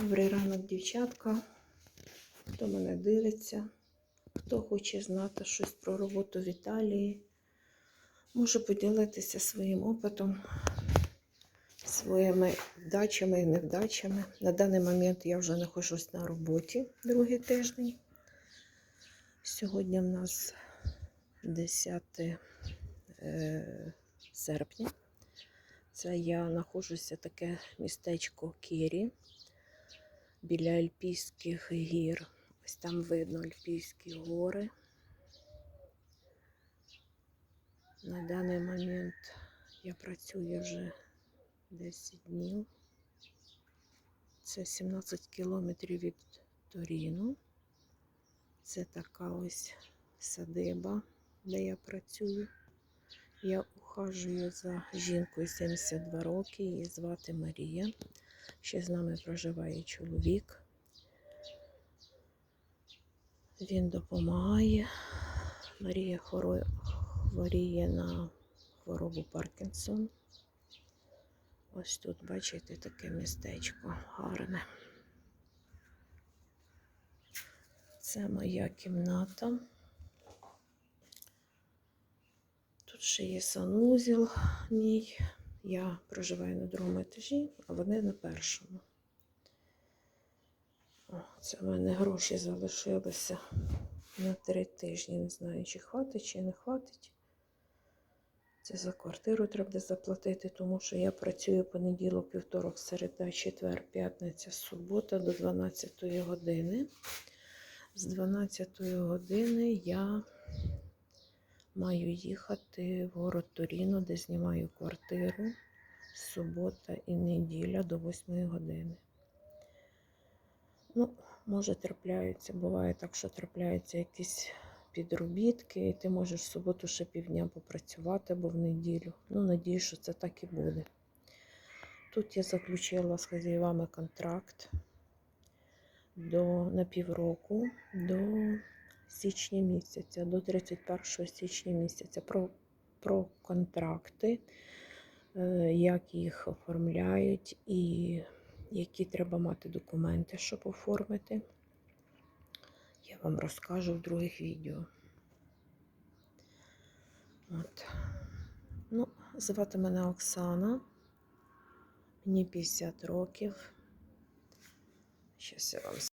Добрий ранок, дівчатка. Хто мене дивиться, хто хоче знати щось про роботу в Італії, можу поділитися своїм опитом, своїми вдачами і невдачами. На даний момент я вже знаходжусь на роботі другий тиждень. Сьогодні в нас 10 е, серпня. Це я знаходжуся таке містечко Кірі біля Альпійських гір. Ось там видно Альпійські гори. На даний момент я працюю вже 10 днів. Це 17 кілометрів від Торіну. Це така ось садиба, де я працюю. Я ухажую за жінкою 72 роки, її звати Марія. Ще з нами проживає чоловік. Він допомагає. Марія хворіє на хворобу Паркінсон. Ось тут, бачите, таке містечко гарне. Це моя кімната. Тут ще є санузел мій. Я проживаю на другому етажі, а вони на першому. О, це в мене гроші залишилися на три тижні. Не знаю, чи хватить, чи не хватить. Це за квартиру треба заплатити, тому що я працюю понеділок, вівторок, середа, четвер, п'ятниця, субота до 12 години. З 12 години я маю їхати в город Торіно, де знімаю квартиру субота і неділя до 8 години. Ну, може, трапляються, буває так, що трапляються якісь підробітки, і ти можеш в суботу ще півдня попрацювати або в неділю. Ну, надію, що це так і буде. Тут я заключила з хазяєвами контракт до, на півроку до січня місяця, до 31 січня місяця. Про, про контракти, е, як їх оформляють і які треба мати документи, щоб оформити. Я вам розкажу в других відео. От. Ну, звати мене Оксана. Мені 50 років. Щас я вам